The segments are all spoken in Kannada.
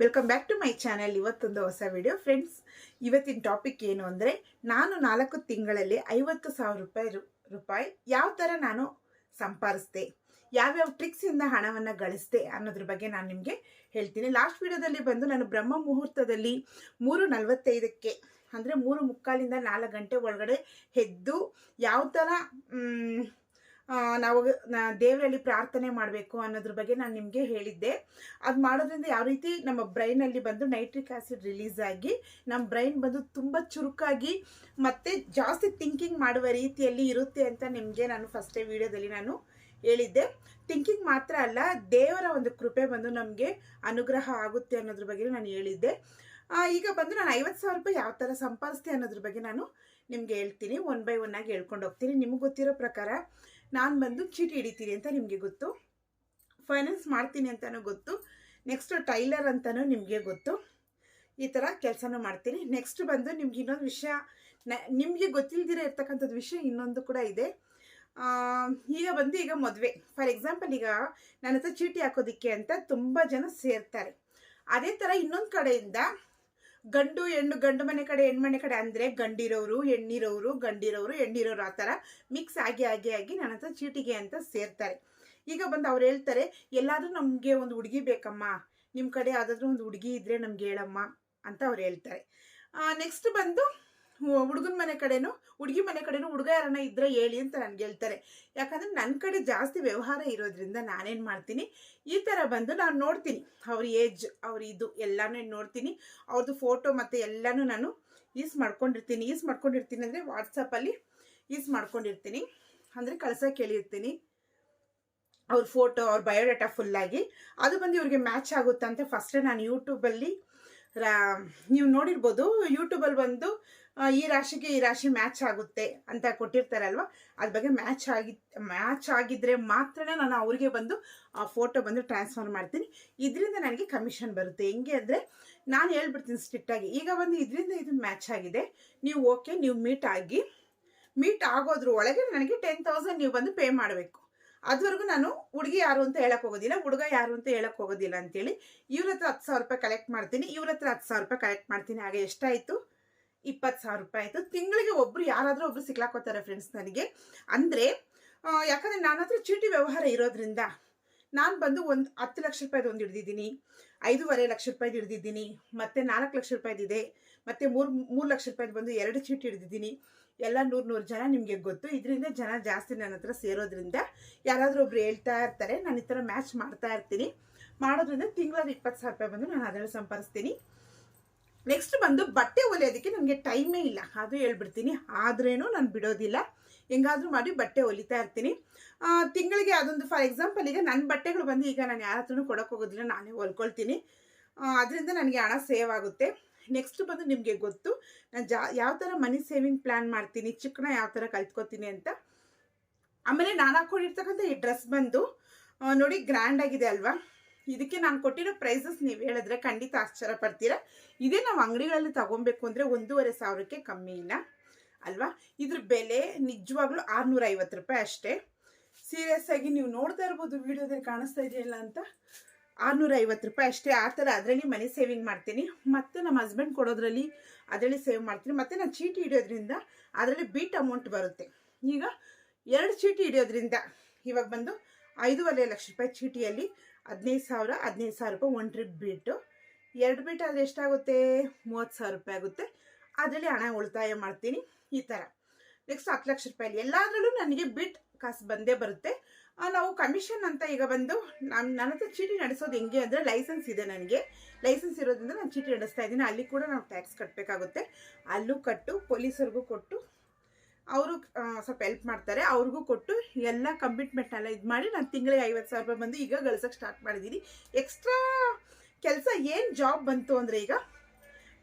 Welcome back to my channel ಇವತ್ತೊಂದು ಹೊಸ ವಿಡಿಯೋ ಫ್ರೆಂಡ್ಸ್ ಇವತ್ತಿನ ಟಾಪಿಕ್ ಏನು ಅಂದರೆ, ನಾನು ನಾಲ್ಕು ತಿಂಗಳಲ್ಲಿ ಐವತ್ತು ಸಾವಿರ ರೂಪಾಯಿ ರೂಪಾಯಿ ಯಾವ ಥರ ನಾನು ಸಂಪಾದಿಸ್ದೆ, ಯಾವ್ಯಾವ ಟ್ರಿಕ್ಸಿಂದ ಹಣವನ್ನು ಗಳಿಸ್ದೆ ಅನ್ನೋದ್ರ ಬಗ್ಗೆ ನಾನು ನಿಮಗೆ ಹೇಳ್ತೀನಿ. ಲಾಸ್ಟ್ ವಿಡಿಯೋದಲ್ಲಿ ಬಂದು ನಾನು ಬ್ರಹ್ಮ ಮುಹೂರ್ತದಲ್ಲಿ ಮೂರು ನಲವತ್ತೈದಕ್ಕೆ, ಅಂದರೆ ಮೂರು ಮುಕ್ಕಾಲಿಂದ ನಾಲ್ಕು ಗಂಟೆ ಒಳಗಡೆ ಎದ್ದು ಯಾವ ಥರ ನಾವು ದೇವರಲ್ಲಿ ಪ್ರಾರ್ಥನೆ ಮಾಡಬೇಕು ಅನ್ನೋದ್ರ ಬಗ್ಗೆ ನಾನು ನಿಮಗೆ ಹೇಳಿದ್ದೆ. ಅದು ಮಾಡೋದ್ರಿಂದ ಯಾವ ರೀತಿ ನಮ್ಮ ಬ್ರೈನಲ್ಲಿ ಬಂದು ನೈಟ್ರಿಕ್ ಆ್ಯಸಿಡ್ ರಿಲೀಸ್ ಆಗಿ ನಮ್ಮ ಬ್ರೈನ್ ಬಂದು ತುಂಬ ಚುರುಕಾಗಿ ಮತ್ತು ಜಾಸ್ತಿ ಥಿಂಕಿಂಗ್ ಮಾಡುವ ರೀತಿಯಲ್ಲಿ ಇರುತ್ತೆ ಅಂತ ನಿಮಗೆ ನಾನು ಫಸ್ಟೇ ವಿಡಿಯೋದಲ್ಲಿ ನಾನು ಹೇಳಿದ್ದೆ. ಥಿಂಕಿಂಗ್ ಮಾತ್ರ ಅಲ್ಲ, ದೇವರ ಒಂದು ಕೃಪೆ ಬಂದು ನಮಗೆ ಅನುಗ್ರಹ ಆಗುತ್ತೆ ಅನ್ನೋದ್ರ ಬಗ್ಗೆ ನಾನು ಹೇಳಿದ್ದೆ. ಈಗ ಬಂದು ನಾನು ಐವತ್ತು ಸಾವಿರ ರೂಪಾಯಿ ಯಾವ ಥರ ಸಂಪಾದಿಸ್ತೆ ಅನ್ನೋದ್ರ ಬಗ್ಗೆ ನಾನು ನಿಮಗೆ ಹೇಳ್ತೀನಿ. ಒನ್ ಬೈ ಒನ್ ಆಗಿ ಹೇಳ್ಕೊಂಡು ಹೋಗ್ತೀನಿ. ನಿಮ್ಗೆ ಗೊತ್ತಿರೋ ಪ್ರಕಾರ ನಾನು ಬಂದು ಚೀಟಿ ಹಿಡಿತೀನಿ ಅಂತ ನಿಮಗೆ ಗೊತ್ತು. ಫೈನಾನ್ಸ್ ಮಾಡ್ತೀನಿ ಅಂತಲೂ ಗೊತ್ತು. ನೆಕ್ಸ್ಟ್ ಟೈಲರ್ ಅಂತಲೂ ನಿಮಗೆ ಗೊತ್ತು. ಈ ಥರ ಕೆಲಸನೂ ಮಾಡ್ತೀನಿ. ನೆಕ್ಸ್ಟ್ ಬಂದು ನಿಮ್ಗೆ ಇನ್ನೊಂದು ವಿಷಯ ನಿಮಗೆ ಗೊತ್ತಿಲ್ದಿರ ಇರ್ತಕ್ಕಂಥದ್ದು ವಿಷಯ ಇನ್ನೊಂದು ಕೂಡ ಇದೆ. ಈಗ ಬಂದು ಈಗ ಮದುವೆ. ಫಾರ್ ಎಕ್ಸಾಂಪಲ್ ಈಗ ನನ್ನ ಹತ್ರ ಚೀಟಿ ಹಾಕೋದಿಕ್ಕೆ ಅಂತ ತುಂಬ ಜನ ಸೇರ್ತಾರೆ. ಅದೇ ಥರ ಇನ್ನೊಂದು ಕಡೆಯಿಂದ ಗಂಡು, ಹೆಣ್ಣು, ಗಂಡು ಮನೆ ಕಡೆ, ಹೆಣ್ಣು ಮನೆ ಕಡೆ ಅಂದರೆ ಗಂಡಿರೋರು, ಹೆಣ್ಣಿರೋರು ಗಂಡಿರೋರು, ಹೆಣ್ಣಿರೋರು ಆ ಥರ ಮಿಕ್ಸ್ ಆಗಿ ಆಗಿ ಆಗಿ ನನ್ನ ಹತ್ರ ಚೀಟಿಗೆ ಅಂತ ಸೇರ್ತಾರೆ. ಈಗ ಬಂದು ಅವ್ರು ಹೇಳ್ತಾರೆ, ಎಲ್ಲಾದರೂ ನಮಗೆ ಒಂದು ಹುಡುಗಿ ಬೇಕಮ್ಮ. ನಿಮ್ಮ ಕಡೆ ಯಾವುದಾದ್ರೂ ಒಂದು ಹುಡುಗಿ ಇದ್ದರೆ ನಮ್ಗೆ ಹೇಳಮ್ಮ ಅಂತ ಅವ್ರು ಹೇಳ್ತಾರೆ. ನೆಕ್ಸ್ಟ್ ಬಂದು ಹುಡುಗನ ಮನೆ ಕಡೆನೂ, ಹುಡುಗಿ ಮನೆ ಕಡೆನೂ ಹುಡುಗ ಯಾರನ್ನ ಇದ್ರೆ ಹೇಳಿ ಅಂತ ನನಗೆ ಹೇಳ್ತಾರೆ. ಯಾಕಂದರೆ ನನ್ನ ಕಡೆ ಜಾಸ್ತಿ ವ್ಯವಹಾರ ಇರೋದ್ರಿಂದ ನಾನೇನು ಮಾಡ್ತೀನಿ? ಈ ಥರ ಬಂದು ನಾನು ನೋಡ್ತೀನಿ. ಅವ್ರ ಏಜ್, ಅವ್ರ ಇದು ಎಲ್ಲನೂ ನೋಡ್ತೀನಿ. ಅವ್ರದ್ದು ಫೋಟೋ ಮತ್ತು ಎಲ್ಲನೂ ನಾನು ಯೂಸ್ ಮಾಡ್ಕೊಂಡಿರ್ತೀನಿ. ಯೂಸ್ ಮಾಡ್ಕೊಂಡಿರ್ತೀನಿ ಅಂದರೆ ವಾಟ್ಸಪ್ಪಲ್ಲಿ ಯೂಸ್ ಮಾಡ್ಕೊಂಡಿರ್ತೀನಿ. ಅಂದರೆ ಕಳ್ಸೋಕೆ ಹೇಳಿರ್ತೀನಿ ಅವ್ರ ಫೋಟೋ, ಅವ್ರ ಬಯೋಡೇಟಾ ಫುಲ್ಲಾಗಿ ಅದು ಬಂದು ಇವ್ರಿಗೆ ಮ್ಯಾಚ್ ಆಗುತ್ತಂತೆ. ಫಸ್ಟೇ ನಾನು ಯೂಟ್ಯೂಬಲ್ಲಿ ರಾ, ನೀವು ನೋಡಿರ್ಬೋದು ಯೂಟ್ಯೂಬಲ್ಲಿ ಬಂದು ಈ ರಾಶಿಗೆ ಈ ರಾಶಿ ಮ್ಯಾಚ್ ಆಗುತ್ತೆ ಅಂತ ಕೊಟ್ಟಿರ್ತಾರಲ್ವ? ಅದ್ರ ಬಗ್ಗೆ ಮ್ಯಾಚ್ ಆಗಿ ಮ್ಯಾಚ್ ಆಗಿದ್ರೆ ಮಾತ್ರನೇ ನಾನು ಅವ್ರಿಗೆ ಬಂದು ಆ ಫೋಟೋ ಬಂದು ಟ್ರಾನ್ಸ್ಫರ್ ಮಾಡ್ತೀನಿ. ಇದರಿಂದ ನನಗೆ ಕಮಿಷನ್ ಬರುತ್ತೆ. ಹೆಂಗೆ ಅಂದರೆ ನಾನು ಹೇಳ್ಬಿಡ್ತೀನಿ ಸ್ಟ್ರಿಕ್ಟಾಗಿ ಈಗ ಬಂದು ಇದರಿಂದ ಇದು ಮ್ಯಾಚ್ ಆಗಿದೆ. ನೀವು ಓಕೆ ನೀವು ಮೀಟ್ ಆಗಿ ಮೀಟ್ ಆಗೋದ್ರ ಒಳಗೆ ನನಗೆ ಟೆನ್ ತೌಸಂಡ್ ನೀವು ಬಂದು ಪೇ ಮಾಡಬೇಕು. ಅದುವರೆಗೂ ನಾನು ಹುಡುಗಿ ಯಾರು ಅಂತ ಹೇಳಕ್ ಹೋಗೋದಿಲ್ಲ, ಹುಡುಗ ಯಾರು ಅಂತ ಹೇಳಕ್ ಹೋಗೋದಿಲ್ಲ ಅಂತೇಳಿ ಇವ್ರ ಹತ್ರ ಹತ್ತು ಸಾವಿರ ರೂಪಾಯಿ ಕಲೆಕ್ಟ್ ಮಾಡ್ತೀನಿ, ಇವ್ರ ಹತ್ರ ಹತ್ತು ಸಾವಿರ ರೂಪಾಯಿ ಕಲೆಕ್ಟ್ ಮಾಡ್ತೀನಿ. ಹಾಗೆ ಎಷ್ಟಾಯಿತು? ಇಪ್ಪತ್ತು ಸಾವಿರ ರೂಪಾಯಿ ಆಯಿತು. ತಿಂಗಳಿಗೆ ಒಬ್ಬರು ಯಾರಾದರೂ ಒಬ್ರು ಸಿಕ್ಲಾಕೋತಾರೆ ಫ್ರೆಂಡ್ಸ್ ನನಗೆ. ಅಂದರೆ ಯಾಕಂದರೆ ನನ್ನ ಹತ್ರ ಚೀಟಿ ವ್ಯವಹಾರ ಇರೋದ್ರಿಂದ ನಾನು ಬಂದು ಒಂದು ಹತ್ತು ಲಕ್ಷ ರೂಪಾಯಿದು ಒಂದು ಹಿಡ್ದಿದ್ದೀನಿ, ಐದೂವರೆ ಲಕ್ಷ ರೂಪಾಯಿದು ಹಿಡ್ದಿದ್ದೀನಿ, ಮತ್ತು ನಾಲ್ಕು ಲಕ್ಷ ರೂಪಾಯಿದಿದೆ ಮತ್ತು ಮೂರು ಮೂರು ಲಕ್ಷ ರೂಪಾಯಿದು ಬಂದು ಎರಡು ಚೀಟಿ ಹಿಡ್ದಿದ್ದೀನಿ, ಎಲ್ಲ ನೂರು ನೂರು ಜನ ನಿಮಗೆ ಗೊತ್ತು. ಇದರಿಂದ ಜನ ಜಾಸ್ತಿ ನನ್ನ ಹತ್ರ ಸೇರೋದ್ರಿಂದ ಯಾರಾದರೂ ಒಬ್ರು ಹೇಳ್ತಾ ಇರ್ತಾರೆ, ನಾನು ಈ ಥರ ಮ್ಯಾಚ್ ಮಾಡ್ತಾ ಇರ್ತೀನಿ. ಮಾಡೋದ್ರಿಂದ ತಿಂಗಳಲ್ಲಿ ಇಪ್ಪತ್ತು ಸಾವಿರ ರೂಪಾಯಿ ಬಂದು ನಾನು ಅದರಲ್ಲಿ ಸಂಪಾದಿಸ್ತೀನಿ. ನೆಕ್ಸ್ಟ್ ಬಂದು ಬಟ್ಟೆ ಹೊಲಿಯೋದಕ್ಕೆ ನನಗೆ ಟೈಮೇ ಇಲ್ಲ. ಅದು ಹೇಳ್ಬಿಡ್ತೀನಿ. ಆದ್ರೇನು ನಾನು ಬಿಡೋದಿಲ್ಲ. ಹೆಂಗಾದ್ರೂ ಮಾಡಿ ಬಟ್ಟೆ ಹೊಲಿತಾ ಇರ್ತೀನಿ. ತಿಂಗಳಿಗೆ ಅದೊಂದು ಫಾರ್ ಎಕ್ಸಾಂಪಲ್ ಈಗ ನನ್ನ ಬಟ್ಟೆಗಳು ಬಂದು ಈಗ ನಾನು ಯಾರ ಹತ್ರನೂ ಕೊಡೋಕೆ ಹೋಗೋದಿಲ್ಲ. ನಾನೇ ಹೊಲ್ಕೊಳ್ತೀನಿ. ಅದರಿಂದ ನನಗೆ ಹಣ ಸೇವ್ ಆಗುತ್ತೆ. ನೆಕ್ಸ್ಟ್ ಬಂದು ನಿಮಗೆ ಗೊತ್ತು. ನಾನು ಜಾ, ಯಾವ ಥರ ಮನಿ ಸೇವಿಂಗ್ ಪ್ಲ್ಯಾನ್ ಮಾಡ್ತೀನಿ, ಚಿಕ್ಕನ ಯಾವ ಥರ ಕಲ್ತ್ಕೊತೀನಿ ಅಂತ. ಆಮೇಲೆ ನಾನು ಹಾಕೊಂಡಿರ್ತಕ್ಕಂಥ ಈ ಡ್ರೆಸ್ ಬಂದು ನೋಡಿ ಗ್ರ್ಯಾಂಡ್ ಆಗಿದೆ ಅಲ್ವಾ? ಇದಕ್ಕೆ ನಾನು ಕೊಟ್ಟಿರೋ ಪ್ರೈಸಸ್ ನೀವು ಹೇಳಿದ್ರೆ ಖಂಡಿತ ಆಶ್ಚರ್ಯ ಪಡ್ತೀರಾ? ಇದೇ ನಾವು ಅಂಗಡಿಗಳಲ್ಲಿ ತಗೊಬೇಕು ಅಂದರೆ ಒಂದೂವರೆ ಸಾವಿರಕ್ಕೆ ಕಮ್ಮಿ ಇಲ್ಲ. ಅಲ್ವಾ? ಇದ್ರ ಬೆಲೆ ನಿಜವಾಗ್ಲೂ ಆರುನೂರ ಐವತ್ತು ರೂಪಾಯಿ ಅಷ್ಟೇ. ಸೀರಿಯಸ್ ಆಗಿ ನೀವು ನೋಡ್ತಾ ಇರ್ಬೋದು ವಿಡಿಯೋದಲ್ಲಿ ಕಾಣಿಸ್ತಾ ಇದೆಯಲ್ಲ ಅಂತ? ಆರುನೂರ ಐವತ್ತು ರೂಪಾಯಿ ಅಷ್ಟೇ. ಆ ಥರ ಅದರಲ್ಲಿ ಮನಿ ಸೇವಿಂಗ್ ಮಾಡ್ತೀನಿ. ಮತ್ತು ನಮ್ಮ ಹಸ್ಬೆಂಡ್ ಕೊಡೋದ್ರಲ್ಲಿ ಅದರಲ್ಲಿ ಸೇವ್ ಮಾಡ್ತೀನಿ. ಮತ್ತು ನಾನು ಚೀಟಿ ಹಿಡಿಯೋದ್ರಿಂದ ಅದರಲ್ಲಿ ಬೀಟ್ ಅಮೌಂಟ್ ಬರುತ್ತೆ. ಈಗ ಎರಡು ಚೀಟಿ ಹಿಡಿಯೋದ್ರಿಂದ ಇವಾಗ ಬಂದು ಐದೂವರೆ ಲಕ್ಷ ರೂಪಾಯಿ ಚೀಟಿಯಲ್ಲಿ ಹದಿನೈದು ಸಾವಿರ ಹದಿನೈದು ಸಾವಿರ ರೂಪಾಯಿ ಒನ್ ಟ್ರಿಪ್ ಬಿಟ್ಟು. ಎರಡು ಬಿಟ್ ಆದರೆ ಎಷ್ಟಾಗುತ್ತೆ? ಮೂವತ್ತು ಸಾವಿರ ರೂಪಾಯಿ ಆಗುತ್ತೆ. ಅದರಲ್ಲಿ ಹಣ ಉಳಿತಾಯ ಮಾಡ್ತೀನಿ. ಈ ಥರ. ನೆಕ್ಸ್ಟ್ ಹತ್ತು ಲಕ್ಷ ರೂಪಾಯಿ ಎಲ್ಲದರಲ್ಲೂ ನನಗೆ ಬಿಟ್ ಕಾಸು ಬಂದೇ ಬರುತ್ತೆ. ನಾವು ಕಮಿಷನ್ ಅಂತ ಈಗ ಬಂದು ನಾನು ನನ್ನ ಹತ್ರ ಚೀಟಿ ನಡೆಸೋದು ಹೆಂಗೆ ಅಂದರೆ ಲೈಸೆನ್ಸ್ ಇದೆ ನನಗೆ. ಲೈಸೆನ್ಸ್ ಇರೋದ್ರಿಂದ ನಾನು ಚೀಟಿ ನಡೆಸ್ತಾ ಇದ್ದೀನಿ. ಅಲ್ಲಿ ಕೂಡ ನಾವು ಟ್ಯಾಕ್ಸ್ ಕಟ್ಟಬೇಕಾಗುತ್ತೆ ಅಲ್ಲೂ ಕಟ್ಟು, ಪೊಲೀಸರಿಗೂ ಕೊಟ್ಟು ಅವರು ಸ್ವಲ್ಪ ಹೆಲ್ಪ್ ಮಾಡ್ತಾರೆ. ಅವ್ರಿಗೂ ಕೊಟ್ಟು ಎಲ್ಲ ಕಮಿಟ್ಮೆಂಟ್ನೆಲ್ಲ ಇದು ಮಾಡಿ ನಾನು ತಿಂಗಳಿಗೆ ಐವತ್ತು ಸಾವಿರ ರೂಪಾಯಿ ಬಂದು ಈಗ ಗಳಿಸೋಕೆ ಸ್ಟಾರ್ಟ್ ಮಾಡಿದ್ದೀನಿ ಎಕ್ಸ್ಟ್ರಾ ಕೆಲಸ ಏನು ಜಾಬ್ ಬಂತು ಅಂದರೆ ಈಗ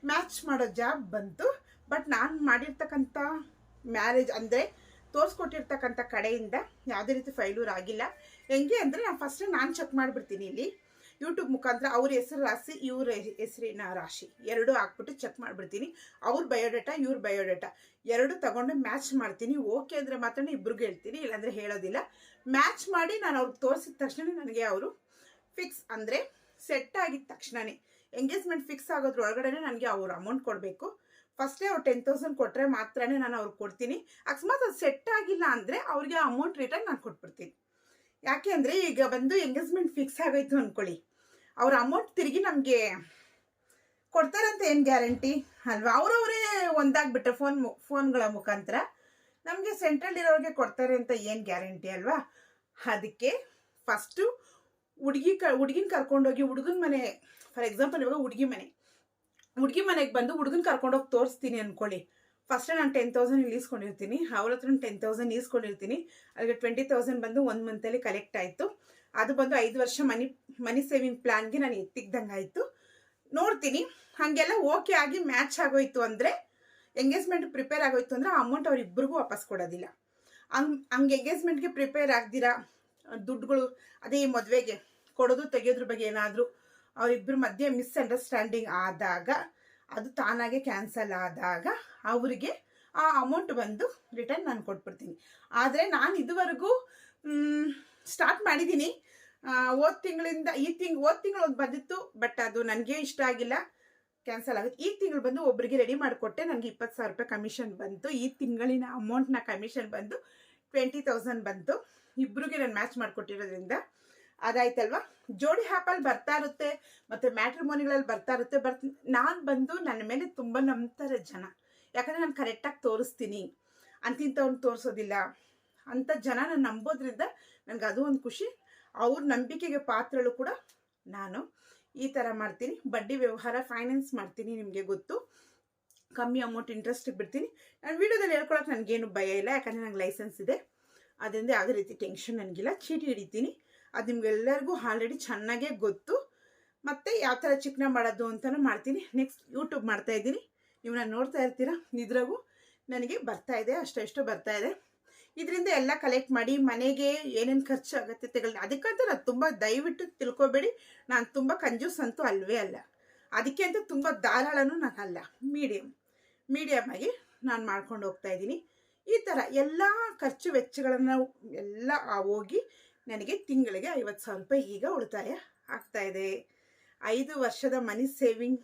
ಮ್ಯಾಚ್ ಮಾಡೋ ಜಾಬ್ ಬಂತು. ಬಟ್ ನಾನು ಮಾಡಿರ್ತಕ್ಕಂಥ ಮ್ಯಾರೇಜ್ ಅಂದರೆ ತೋರಿಸ್ಕೊಟ್ಟಿರ್ತಕ್ಕಂಥ ಕಡೆಯಿಂದ ಯಾವುದೇ ರೀತಿ ಫೈಲೂರ್ ಆಗಿಲ್ಲ. ಹೆಂಗೆ ಅಂದರೆ ನಾನು ಫಸ್ಟ್ ನಾನು ಚೆಕ್ ಮಾಡಿಬಿಡ್ತೀನಿ ಇಲ್ಲಿ. ಯೂಟ್ಯೂಬ್ ಮುಖಾಂತರ ಅವ್ರ ಹೆಸರು ರಾಶಿ, ಇವ್ರ ಹೆಸರಿನ ರಾಶಿ. ಎರಡು ಹಾಕ್ಬಿಟ್ಟು ಚೆಕ್ ಮಾಡಿಬಿಡ್ತೀನಿ. ಅವ್ರ ಬಯೋಡೇಟಾ ಇವ್ರ ಬಯೋಡೇಟಾ ಎರಡು ತಗೊಂಡು ಮ್ಯಾಚ್ ಮಾಡ್ತೀನಿ. ಓಕೆ ಅಂದರೆ ಮಾತ್ರ ಇಬ್ರಿಗೆ ಹೇಳ್ತೀನಿ, ಇಲ್ಲಾಂದರೆ ಹೇಳೋದಿಲ್ಲ. ಮ್ಯಾಚ್ ಮಾಡಿ ನಾನು ಅವ್ರಿಗೆ ತೋರಿಸಿದ ತಕ್ಷಣ ನನಗೆ ಅವರು ಫಿಕ್ಸ್ ಅಂದರೆ ಸೆಟ್ ಆಗಿದ ತಕ್ಷಣವೇ ಎಂಗೇಜ್ಮೆಂಟ್ ಫಿಕ್ಸ್ ಆಗೋದ್ರೊಳಗಡೆ ನನಗೆ ಅವ್ರ ಅಮೌಂಟ್ ಕೊಡಬೇಕು. ಫಸ್ಟೇ ಅವ್ರು ಟೆನ್ ತೌಸಂಡ್ ಕೊಟ್ಟರೆ ಮಾತ್ರನೇ ನಾನು ಅವ್ರಿಗೆ ಕೊಡ್ತೀನಿ. ಅಕಸ್ಮಾತ್ ಅದು ಸೆಟ್ ಆಗಿಲ್ಲ ಅಂದರೆ ಅವ್ರಿಗೆ ಅಮೌಂಟ್ ರಿಟರ್ನ್ ನಾನು ಕೊಟ್ಬಿಡ್ತೀನಿ. ಯಾಕೆ ಅಂದರೆ ಈಗ ಬಂದು ಎಂಗೇಜ್ಮೆಂಟ್ ಫಿಕ್ಸ್ ಆಗೋಯ್ತು ಅಂದ್ಕೊಳ್ಳಿ ಅವ್ರ ಅಮೌಂಟ್ ತಿರುಗಿ ನಮಗೆ ಕೊಡ್ತಾರಂತ ಏನು ಗ್ಯಾರಂಟಿ ಅಲ್ವಾ? ಅವರವರೇ ಒಂದಾಗ್ಬಿಟ್ರೆ ಫೋನ್ ಫೋನ್ಗಳ ಮುಖಾಂತರ ನಮಗೆ ಸೆಂಟ್ರಲ್ ಇರೋರಿಗೆ ಕೊಡ್ತಾರೆ ಅಂತ ಏನು ಗ್ಯಾರಂಟಿ ಅಲ್ವಾ? ಅದಕ್ಕೆ ಫಸ್ಟು ಹುಡುಗಿ ಕ, ಹುಡುಗಿನ ಕರ್ಕೊಂಡೋಗಿ ಹುಡುಗನ ಮನೆ ಫಾರ್ ಎಕ್ಸಾಂಪಲ್ ಇವಾಗ ಹುಡುಗಿ ಮನೆ. ಹುಡುಗಿ ಮನೆಗೆ ಬಂದು ಹುಡುಗನ ಕರ್ಕೊಂಡೋಗಿ ತೋರಿಸ್ತೀನಿ ಅಂದ್ಕೊಳ್ಳಿ ಫಸ್ಟ್ ನಾನು ಟೆನ್ ತೌಸಂಡ್ ಇಸ್ಕೊಂಡಿರ್ತೀನಿ ಅವ್ರ ಹತ್ರ ಟೆನ್ ತೌಸಂಡ್ ಇಸ್ಕೊಂಡಿರ್ತೀನಿ. ಅಲ್ಲಿಗೆ ಟ್ವೆಂಟಿ ತೌಸಂಡ್ ಬಂದು ಒಂದು ಮಂತಲ್ಲಿ ಕಲೆಕ್ಟ್ ಆಯಿತು. ಅದು ಬಂದು ಐದು ವರ್ಷ ಮನಿ ಮನಿ ಸೇವಿಂಗ್ ಪ್ಲ್ಯಾನ್ಗೆ ನಾನು ಎತ್ತಿಗ್ದಂಗೆ ಆಯಿತು. ನೋಡ್ತೀನಿ. ಹಾಗೆಲ್ಲ ಓಕೆ ಆಗಿ ಮ್ಯಾಚ್ ಆಗೋಯ್ತು ಅಂದರೆ ಎಂಗೇಜ್ಮೆಂಟ್ ಪ್ರಿಪೇರ್ ಆಗೋಯ್ತು ಅಂದರೆ ಅಮೌಂಟ್ ಅವ್ರಿಬ್ರಿಗೂ ವಾಪಸ್ ಕೊಡೋದಿಲ್ಲ. ಹಂಗೆ ಹಂಗೆ ಎಂಗೇಜ್ಮೆಂಟ್ಗೆ ಪ್ರಿಪೇರ್ ಆಗ್ದಿರಾ, ದುಡ್ಡುಗಳು ಅದೇ ಮದುವೆಗೆ ಕೊಡೋದು ತೆಗೆಯೋದ್ರ ಬಗ್ಗೆ ಏನಾದರೂ ಅವರಿಬ್ಬರ ಮಧ್ಯೆ ಮಿಸ್ಅಂಡರ್ಸ್ಟ್ಯಾಂಡಿಂಗ್ ಆದಾಗ, ಅದು ತಾನಾಗೆ ಕ್ಯಾನ್ಸಲ್ ಆದಾಗ ಅವರಿಗೆ ಆ ಅಮೌಂಟ್ ಬಂದು ರಿಟರ್ನ್ ನಾನು ಕೊಟ್ಬಿಡ್ತೀನಿ. ಆದರೆ ನಾನು ಇದುವರೆಗೂ ಸ್ಟಾರ್ಟ್ ಮಾಡಿದ್ದೀನಿ ಹೋದ ತಿಂಗಳಿಂದ, ಈ ತಿಂಗ್, ಹೋದ ತಿಂಗಳು ಒಂದು ಬಂದಿತ್ತು ಬಟ್ ಅದು ನನಗೆ ಇಷ್ಟ ಆಗಿಲ್ಲ. ಕ್ಯಾನ್ಸಲ್ ಆಗುತ್ತೆ. ಈ ತಿಂಗಳು ಬಂದು ಒಬ್ಬರಿಗೆ ರೆಡಿ ಮಾಡಿಕೊಟ್ಟೆ. ನನಗೆ ಇಪ್ಪತ್ತು ಸಾವಿರ ರೂಪಾಯಿ ಕಮಿಷನ್ ಬಂತು. ಈ ತಿಂಗಳಿನ ಅಮೌಂಟ್ನ ಕಮಿಷನ್ ಬಂದು ಟ್ವೆಂಟಿ ತೌಸಂಡ್ ಬಂತು. ಇಬ್ಬರಿಗೆ ನಾನು ಮ್ಯಾಚ್ ಮಾಡಿಕೊಟ್ಟಿರೋದ್ರಿಂದ ಅದಾಯ್ತಲ್ವಾ? ಜೋಡಿ ಹ್ಯಾಪಲ್ಲಿ ಬರ್ತಾ ಇರುತ್ತೆ. ಮತ್ತು ಮ್ಯಾಟ್ರಿಮೋನಿಗಳಲ್ಲಿ ಬರ್ತಾ ಇರುತ್ತೆ. ಬರ್ ನಾನು ಬಂದು ನನ್ನ ಮೇಲೆ ತುಂಬ ನಂಬ್ತಾರೆ ಜನ. ಯಾಕಂದರೆ ನಾನು ಕರೆಕ್ಟಾಗಿ ತೋರಿಸ್ತೀನಿ. ಅಂತಿಂಥವ್ನು ತೋರಿಸೋದಿಲ್ಲ. ಅಂಥ ಜನನ ನಾನು ನಂಬೋದ್ರಿಂದ ನನಗೆ ಅದು ಒಂದು ಖುಷಿ. ಅವ್ರ ನಂಬಿಕೆಗೆ ಪಾತ್ರಳು ಕೂಡ ನಾನು. ಈ ಥರ ಮಾಡ್ತೀನಿ. ಬಡ್ಡಿ ವ್ಯವಹಾರ ಫೈನಾನ್ಸ್ ಮಾಡ್ತೀನಿ ನಿಮಗೆ ಗೊತ್ತು. ಕಮ್ಮಿ ಅಮೌಂಟ್ ಇಂಟ್ರೆಸ್ಟಿಗೆ ಬಿಡ್ತೀನಿ. ನಾನು ವೀಡಿಯೋದಲ್ಲಿ ಹೇಳ್ಕೊಳಕ್ಕೆ ನನಗೇನು ಭಯ ಇಲ್ಲ, ಯಾಕಂದರೆ ನಂಗೆ ಲೈಸೆನ್ಸ್ ಇದೆ. ಅದರಿಂದ ಯಾವುದೇ ರೀತಿ ಟೆನ್ಷನ್ ನನಗಿಲ್ಲ. ಚೀಟಿ ಹಿಡಿತೀನಿ. ಅದು ನಿಮ್ಗೆಲ್ಲರಿಗೂ ಆಲ್ರೆಡಿ ಚೆನ್ನಾಗೇ ಗೊತ್ತು. ಮತ್ತು ಯಾವ ಥರ ಚಿಕ್ಕನ ಮಾಡೋದು ಅಂತಲೂ ಮಾಡ್ತೀನಿ. ನೆಕ್ಸ್ಟ್ ಯೂಟ್ಯೂಬ್ ಮಾಡ್ತಾಯಿದ್ದೀನಿ ನೀವು ನಾನು ನೋಡ್ತಾ ಇರ್ತೀರ? ಇದ್ರಾಗೂ ನನಗೆ ಬರ್ತಾ ಇದೆ ಅಷ್ಟೆಷ್ಟು ಬರ್ತಾ ಇದೆ. ಇದರಿಂದ ಎಲ್ಲ ಕಲೆಕ್ಟ್ ಮಾಡಿ ಮನೆಗೆ ಏನೇನು ಖರ್ಚು ಆಗುತ್ತೆ ಅಗತ್ಯತೆಗಳನ್ನ ಅದಕ್ಕಂತ ನಾನು ತುಂಬ ದಯವಿಟ್ಟು ತಿಳ್ಕೊಬೇಡಿ. ನಾನು ತುಂಬ ಕಂಜೂಸ್ ಅಂತೂ ಅಲ್ವೇ ಅಲ್ಲ. ಅದಕ್ಕೆ ಅಂತ ತುಂಬ ಧಾರಾಳನೂ ನಾನು ಅಲ್ಲ. ಮೀಡಿಯಮ್ ಮೀಡಿಯಮ್ ಆಗಿ ನಾನು ಮಾಡ್ಕೊಂಡು ಹೋಗ್ತಾ ಇದ್ದೀನಿ. ಈ ಥರ ಎಲ್ಲ ಖರ್ಚು ವೆಚ್ಚಗಳನ್ನು ಎಲ್ಲ ಹೋಗಿ ನನಗೆ ತಿಂಗಳಿಗೆ ಐವತ್ತು ಸಾವಿರ ರೂಪಾಯಿ ಈಗ ಉಳಿತಾಯ ಆಗ್ತಾಯಿದೆ ಐದು ವರ್ಷದ ಮನಿ ಸೇವಿಂಗ್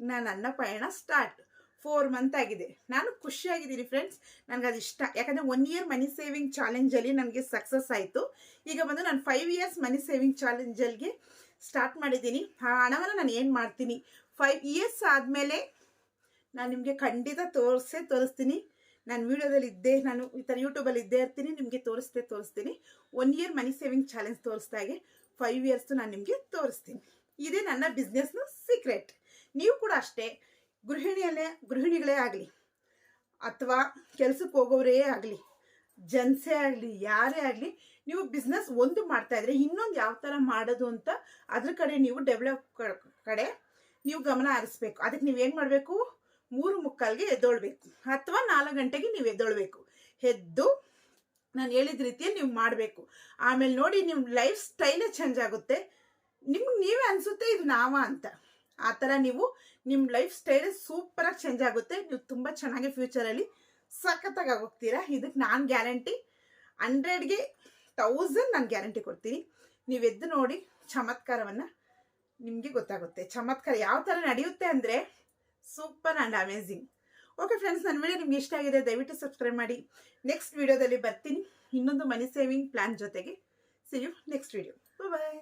ನನ್ನ ಪಯಣ ಸ್ಟಾರ್ಟ್ ಫೋರ್ ಮಂತ್ ಆಗಿದೆ. ನಾನು ಖುಷಿಯಾಗಿದ್ದೀನಿ ಫ್ರೆಂಡ್ಸ್ ನನಗೆ ಅದು ಇಷ್ಟ. ಯಾಕಂದರೆ ಒನ್ ಇಯರ್ ಮನಿ ಸೇವಿಂಗ್ ಚಾಲೆಂಜಲ್ಲಿ ನನಗೆ ಸಕ್ಸಸ್ ಆಯಿತು. ಈಗ ಬಂದು ನಾನು ಫೈವ್ ಇಯರ್ಸ್ ಮನಿ ಸೇವಿಂಗ್ ಚಾಲೆಂಜಲ್ಗೆ ಸ್ಟಾರ್ಟ್ ಮಾಡಿದ್ದೀನಿ. ಆ ಹಣವನ್ನು ನಾನು ಏನು ಮಾಡ್ತೀನಿ? ಫೈವ್ ಇಯರ್ಸ್ ಆದಮೇಲೆ ನಾನು ನಿಮಗೆ ಖಂಡಿತ ತೋರಿಸೇ ತೋರಿಸ್ತೀನಿ. ನಾನು ವೀಡಿಯೋದಲ್ಲಿ ಇದ್ದೇ, ನಾನು ಈ ಥರ ಯೂಟ್ಯೂಬಲ್ಲಿ ಇದ್ದೇ ಇರ್ತೀನಿ, ನಿಮಗೆ ತೋರಿಸ್ತೇ ತೋರಿಸ್ತೀನಿ. One year money saving challenge ತೋರಿಸ್ದಾಗೆ five years ನಾನು ನಿಮಗೆ ತೋರಿಸ್ತೀನಿ. ಇದೇ ನನ್ನ ಬಿಸ್ನೆಸ್ನ ಸೀಕ್ರೆಟ್ ನೀವು ಕೂಡ ಅಷ್ಟೇ. ಗೃಹಿಣಿಯಲ್ಲೇ, ಗೃಹಿಣಿಗಳೇ ಆಗಲಿ ಅಥವಾ ಕೆಲಸಕ್ಕೆ ಹೋಗೋರೇ ಆಗಲಿ, ಜನ್ಸೇ ಆಗಲಿ, ಯಾರೇ ಆಗಲಿ, ನೀವು ಬಿಸ್ನೆಸ್ ಒಂದು ಮಾಡ್ತಾ ಇದ್ರೆ ಇನ್ನೊಂದು ಯಾವ ಥರ ಮಾಡೋದು ಅಂತ ಅದ್ರ ಕಡೆ ನೀವು ಡೆವಲಪ್ ಕಡೆ ನೀವು ಗಮನ ಹರಿಸ್ಬೇಕು. ಅದಕ್ಕೆ ನೀವು ಏನು ಮಾಡಬೇಕು? ಮೂರು ಮುಕ್ಕಾಲ್ಗೆ ಎದ್ದೊಳ್ಬೇಕು ಅಥವಾ ನಾಲ್ಕು ಗಂಟೆಗೆ ನೀವು ಎದ್ದೊಳ್ಬೇಕು. ಎದ್ದು ನಾನು ಹೇಳಿದ ರೀತಿಯಲ್ಲಿ ನೀವು ಮಾಡಬೇಕು. ಆಮೇಲೆ ನೋಡಿ ನಿಮ್ಮ ಲೈಫ್ ಸ್ಟೈಲೇ ಚೇಂಜ್ ಆಗುತ್ತೆ. ನಿಮ್ಗೆ ನೀವೇ ಅನಿಸುತ್ತೆ ಇದು ನಾವ ಅಂತ. ಆ ಥರ ನೀವು ನಿಮ್ಮ ಲೈಫ್ ಸ್ಟೈಲ್ ಸೂಪರಾಗಿ ಚೇಂಜ್ ಆಗುತ್ತೆ. ನೀವು ತುಂಬ ಚೆನ್ನಾಗಿ ಫ್ಯೂಚರಲ್ಲಿ ಸಖತ್ತಾಗಿ ಹೋಗ್ತೀರಾ. ಇದಕ್ಕೆ ನಾನು ಗ್ಯಾರಂಟಿ ಹಂಡ್ರೆಡ್ಗೆ ತೌಸಂಡ್ ನಾನು ಗ್ಯಾರಂಟಿ ಕೊಡ್ತೀನಿ. ನೀವು ಎದ್ದು ನೋಡಿ ಚಮತ್ಕಾರವನ್ನು ನಿಮಗೆ ಗೊತ್ತಾಗುತ್ತೆ. ಚಮತ್ಕಾರ ಯಾವ ಥರ ನಡೆಯುತ್ತೆ ಅಂದರೆ super and amazing okay friends ನನ್ನ ವಿಡಿಯೋ ನಿಮ್ಗೆ ಇಷ್ಟ ಆಗಿದೆ, ದಯವಿಟ್ಟು ಸಬ್ಸ್ಕ್ರೈಬ್ ಮಾಡಿ. ನೆಕ್ಸ್ಟ್ ವಿಡಿಯೋದಲ್ಲಿ ಬರ್ತೀನಿ. ಇನ್ನೊಂದು ಮನಿ ಸೇವಿಂಗ್ ಪ್ಲ್ಯಾನ್ ಜೊತೆಗೆ. See you next video bye